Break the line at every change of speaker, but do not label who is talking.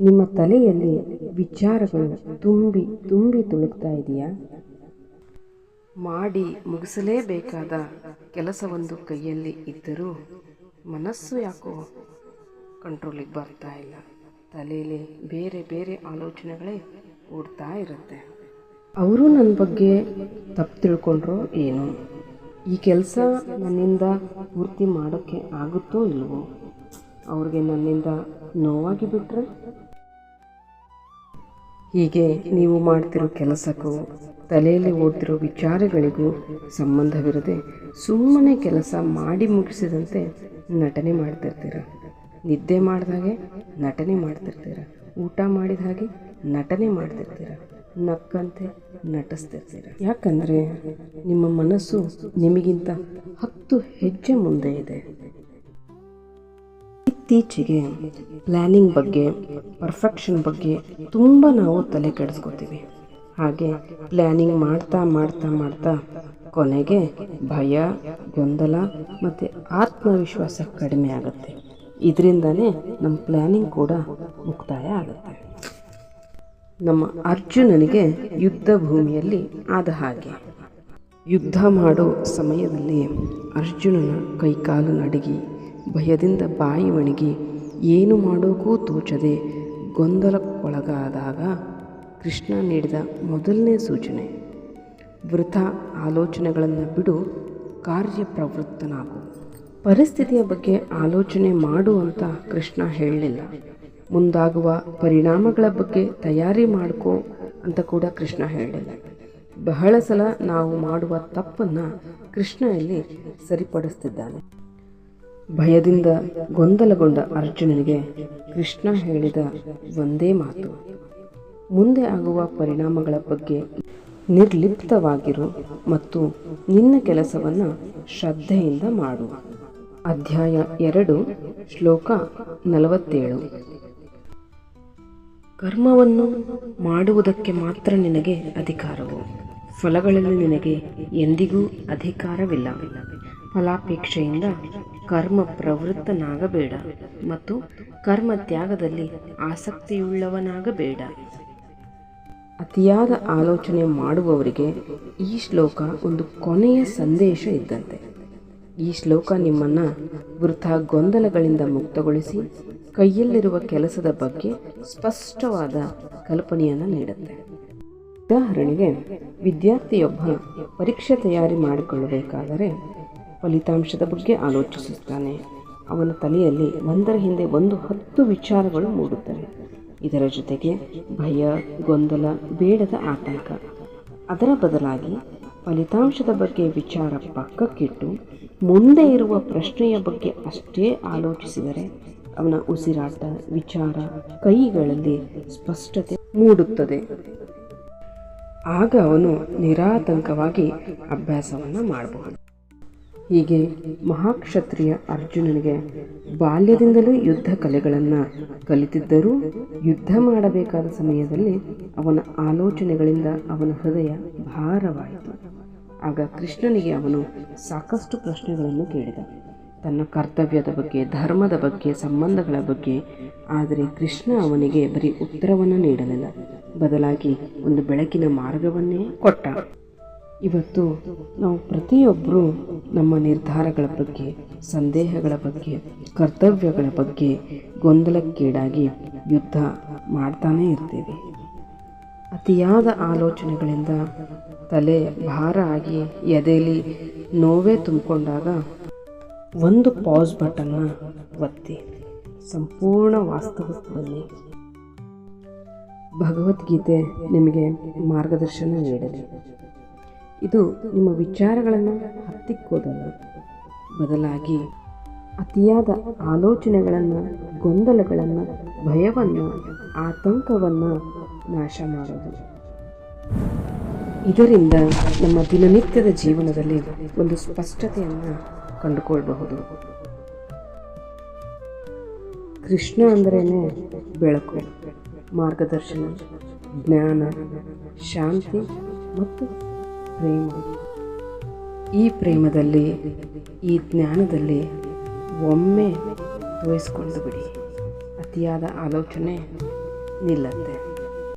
ನಿಮ್ಮ ತಲೆಯಲ್ಲಿ ವಿಚಾರಗಳು ತುಂಬಿ ತುಂಬಿ ತುಳುಕ್ತಾ ಇದೆಯಾ? ಮಾಡಿ ಮುಗಿಸಲೇಬೇಕಾದ ಕೆಲಸವೊಂದು ಕೈಯಲ್ಲಿ ಇದ್ದರೂ ಮನಸ್ಸು ಯಾಕೋ ಕಂಟ್ರೋಲಿಗೆ ಬರ್ತಾ ಇಲ್ಲ. ತಲೆಯಲ್ಲಿ ಬೇರೆ ಬೇರೆ ಆಲೋಚನೆಗಳೇ ಓಡ್ತಾ ಇರುತ್ತೆ. ಅವರು ನನ್ನ ಬಗ್ಗೆ ತಪ್ಪು ತಿಳ್ಕೊಂಡ್ರೋ ಏನೋ? ಈ ಕೆಲಸ ನನ್ನಿಂದ ಪೂರ್ತಿ ಮಾಡೋಕ್ಕೆ ಆಗುತ್ತೋ ಇಲ್ವೋ? ಅವ್ರಿಗೆ ನನ್ನಿಂದ ನೋವಾಗಿ ಬಿಟ್ರೆ? ಹೀಗೆ ನೀವು ಮಾಡ್ತಿರೋ ಕೆಲಸಕ್ಕೂ, ತಲೆಯಲ್ಲಿ ಓಡ್ತಿರೋ ವಿಚಾರಗಳಿಗೂ ಸಂಬಂಧವಿರದೆ ಸುಮ್ಮನೆ ಕೆಲಸ ಮಾಡಿ ಮುಗಿಸಿದಂತೆ ನಟನೆ ಮಾಡ್ತಿರ್ತೀರ. ನಿದ್ದೆ ಮಾಡಿದಾಗೆ ನಟನೆ ಮಾಡ್ತಿರ್ತೀರ. ಊಟ ಮಾಡಿದ ಹಾಗೆ ನಟನೆ ಮಾಡ್ತಿರ್ತೀರ. ನಕ್ಕಂತೆ ನಟಿಸ್ತಿರ್ತೀರ. ಯಾಕಂದರೆ ನಿಮ್ಮ ಮನಸ್ಸು ನಿಮಗಿಂತ ಹತ್ತು ಹೆಜ್ಜೆ ಮುಂದೆ ಇದೆ. ಇತ್ತೀಚೆಗೆ ಪ್ಲ್ಯಾನಿಂಗ್ ಬಗ್ಗೆ ಪರ್ಫೆಕ್ಷನ್ ಬಗ್ಗೆ ತುಂಬ ನಾವು ತಲೆ ಕೆಡಿಸ್ಕೋತೀವಿ. ಹಾಗೆ ಪ್ಲ್ಯಾನಿಂಗ್ ಮಾಡ್ತಾ ಮಾಡ್ತಾ ಮಾಡ್ತಾ ಕೊನೆಗೆ ಭಯ, ಗೊಂದಲ ಮತ್ತು ಆತ್ಮವಿಶ್ವಾಸ ಕಡಿಮೆ ಆಗುತ್ತೆ. ಇದರಿಂದನೇ ನಮ್ಮ ಪ್ಲ್ಯಾನಿಂಗ್ ಕೂಡ ಮುಕ್ತಾಯ ಆಗುತ್ತೆ. ನಮ್ಮ ಅರ್ಜುನನಿಗೆ ಯುದ್ಧ ಭೂಮಿಯಲ್ಲಿ ಆದ ಹಾಗೆ. ಯುದ್ಧ ಮಾಡೋ ಸಮಯದಲ್ಲಿ ಅರ್ಜುನನ ಕೈಕಾಲು ನಡುಗಿ, ಭಯದಿಂದ ಬಾಯಿ ಒಣಗಿ ಏನು ಮಾಡೋಕ್ಕೂ ತೋಚದೆ ಗೊಂದಲಕ್ಕೊಳಗಾದಾಗ ಕೃಷ್ಣ ನೀಡಿದ ಮೊದಲನೇ ಸೂಚನೆ, ವೃಥ ಆಲೋಚನೆಗಳನ್ನು ಬಿಡು, ಕಾರ್ಯಪ್ರವೃತ್ತನಾಗು. ಪರಿಸ್ಥಿತಿಯ ಬಗ್ಗೆ ಆಲೋಚನೆ ಮಾಡು ಅಂತ ಕೃಷ್ಣ ಹೇಳಲಿಲ್ಲ. ಮುಂದಾಗುವ ಪರಿಣಾಮಗಳ ಬಗ್ಗೆ ತಯಾರಿ ಮಾಡ್ಕೋ ಅಂತ ಕೂಡ ಕೃಷ್ಣ ಹೇಳಲಿಲ್ಲ. ಬಹಳ ಸಲ ನಾವು ಮಾಡುವ ತಪ್ಪನ್ನು ಕೃಷ್ಣ ಇಲ್ಲಿ ಸರಿಪಡಿಸ್ತಿದ್ದಾನೆ. ಭಯದಿಂದ ಗೊಂದಲಗೊಂಡ ಅರ್ಜುನನಿಗೆ ಕೃಷ್ಣ ಹೇಳಿದ ಒಂದೇ ಮಾತು. ಮುಂದೆ ಆಗುವ ಪರಿಣಾಮಗಳ ಬಗ್ಗೆ ನಿರ್ಲಿಪ್ತವಾಗಿರು ಮತ್ತು ನಿನ್ನ ಕೆಲಸವನ್ನು ಶ್ರದ್ಧೆಯಿಂದ ಮಾಡು. ಅಧ್ಯಾಯ ಎರಡು, ಶ್ಲೋಕ ನಲವತ್ತೇಳು. ಕರ್ಮವನ್ನು ಮಾಡುವುದಕ್ಕೆ ಮಾತ್ರ ನಿನಗೆ ಅಧಿಕಾರವು. ಫಲಗಳಲ್ಲಿ ನಿನಗೆ ಎಂದಿಗೂ ಅಧಿಕಾರವಿಲ್ಲ. ಫಲಾಪೇಕ್ಷೆಯಿಂದ ಕರ್ಮ ಪ್ರವೃತ್ತನಾಗಬೇಡ ಮತ್ತು ಕರ್ಮ ತ್ಯಾಗದಲ್ಲಿ ಆಸಕ್ತಿಯುಳ್ಳವನಾಗಬೇಡ. ಅತಿಯಾದ ಆಲೋಚನೆ ಮಾಡುವವರಿಗೆ ಈ ಶ್ಲೋಕ ಒಂದು ಕೊನೆಯ ಸಂದೇಶ ಇದ್ದಂತೆ. ಈ ಶ್ಲೋಕ ನಿಮ್ಮನ್ನು ವೃಥ ಗೊಂದಲಗಳಿಂದ ಮುಕ್ತಗೊಳಿಸಿ ಕೈಯಲ್ಲಿರುವ ಕೆಲಸದ ಬಗ್ಗೆ ಸ್ಪಷ್ಟವಾದ ಕಲ್ಪನೆಯನ್ನು ನೀಡುತ್ತೆ. ಉದಾಹರಣೆಗೆ ವಿದ್ಯಾರ್ಥಿಯೊಬ್ಬ ಪರೀಕ್ಷೆ ತಯಾರಿ ಮಾಡಿಕೊಳ್ಳಬೇಕಾದರೆ ಫಲಿತಾಂಶದ ಬಗ್ಗೆ ಆಲೋಚಿಸುತ್ತಾನೆ. ಅವನ ತಲೆಯಲ್ಲಿ ಒಂದರ ಹಿಂದೆ ಒಂದು ಹತ್ತು ವಿಚಾರಗಳು ಮೂಡುತ್ತವೆ. ಇದರ ಜೊತೆಗೆ ಭಯ, ಗೊಂದಲ, ಬೇಡದ ಆತಂಕ. ಅದರ ಬದಲಾಗಿ ಫಲಿತಾಂಶದ ಬಗ್ಗೆ ವಿಚಾರ ಪಕ್ಕಕ್ಕಿಟ್ಟು ಮುಂದೆ ಇರುವ ಪ್ರಶ್ನೆಯ ಬಗ್ಗೆ ಅಷ್ಟೇ ಆಲೋಚಿಸಿದರೆ ಅವನ ಉಸಿರಾಟ, ವಿಚಾರ ಕೈಗಳಲ್ಲಿ ಸ್ಪಷ್ಟತೆ ಮೂಡುತ್ತದೆ. ಆಗ ಅವನು ನಿರಾತಂಕವಾಗಿ ಅಭ್ಯಾಸವನ್ನು ಮಾಡಬಹುದು. ಹೀಗೆ ಮಹಾಕ್ಷತ್ರಿಯ ಅರ್ಜುನನಿಗೆ ಬಾಲ್ಯದಿಂದಲೂ ಯುದ್ಧ ಕಲೆಗಳನ್ನು ಕಲಿತಿದ್ದರೂ ಯುದ್ಧ ಮಾಡಬೇಕಾದ ಸಮಯದಲ್ಲಿ ಅವನ ಆಲೋಚನೆಗಳಿಂದ ಅವನ ಹೃದಯ ಭಾರವಾಯಿತು. ಆಗ ಕೃಷ್ಣನಿಗೆ ಅವನು ಸಾಕಷ್ಟು ಪ್ರಶ್ನೆಗಳನ್ನು ಕೇಳಿದ. ತನ್ನ ಕರ್ತವ್ಯದ ಬಗ್ಗೆ, ಧರ್ಮದ ಬಗ್ಗೆ, ಸಂಬಂಧಗಳ ಬಗ್ಗೆ, ಆದರೆ ಕೃಷ್ಣ ಅವನಿಗೆ ಬರೀ ಉತ್ತರವನ್ನು ನೀಡಲಿಲ್ಲ. ಬದಲಾಗಿ ಒಂದು ಬೆಳಕಿನ ಮಾರ್ಗವನ್ನೇ ಕೊಟ್ಟ. ಇವತ್ತು ನಾವು ಪ್ರತಿಯೊಬ್ಬರೂ ನಮ್ಮ ನಿರ್ಧಾರಗಳ ಬಗ್ಗೆ, ಸಂದೇಹಗಳ ಬಗ್ಗೆ, ಕರ್ತವ್ಯಗಳ ಬಗ್ಗೆ ಗೊಂದಲಕ್ಕೀಡಾಗಿ ಯುದ್ಧ ಮಾಡ್ತಾನೇ ಇರ್ತೀವಿ. ಅತಿಯಾದ ಆಲೋಚನೆಗಳಿಂದ ತಲೆ ಭಾರ ಆಗಿ ಎದೆಯಲ್ಲಿ ನೋವೇ ತುಂಬಿಕೊಂಡಾಗ ಒಂದು ಪಾಸ್ ಬಟನ್ನ ಒತ್ತಿ, ಸಂಪೂರ್ಣ ವಾಸ್ತವಕ್ಕೆ ಭಗವದ್ಗೀತೆ ನಿಮಗೆ ಮಾರ್ಗದರ್ಶನ ನೀಡಲಿ. ಇದು ನಿಮ್ಮ ವಿಚಾರಗಳನ್ನು ಹತ್ತಿಕ್ಕೋದಲ್ಲ. ಬದಲಾಗಿ ಅತಿಯಾದ ಆಲೋಚನೆಗಳನ್ನು, ಗೊಂದಲಗಳನ್ನು, ಭಯವನ್ನು, ಆತಂಕವನ್ನು ನಾಶ ಮಾಡೋದು ಇದರಿಂದ ನಮ್ಮ ದಿನನಿತ್ಯದ ಜೀವನದಲ್ಲಿ ಒಂದು ಸ್ಪಷ್ಟತೆಯನ್ನು ಕಂಡುಕೊಳ್ಬಹುದು. ಕೃಷ್ಣ ಅಂದ್ರೇ ಬೆಳಕು, ಮಾರ್ಗದರ್ಶನ, ಜ್ಞಾನ, ಶಾಂತಿ ಮತ್ತು ಪ್ರೇಮ. ಈ ಪ್ರೇಮದಲ್ಲಿ ಈ ಜ್ಞಾನದಲ್ಲಿ ಒಮ್ಮೆ ತೋಯಿಸ್ಕೊಂಡು ಬಿಡಿ. ಅತಿಯಾದ ಆಲೋಚನೆ ನಿಲ್ಲತ್ತೆ.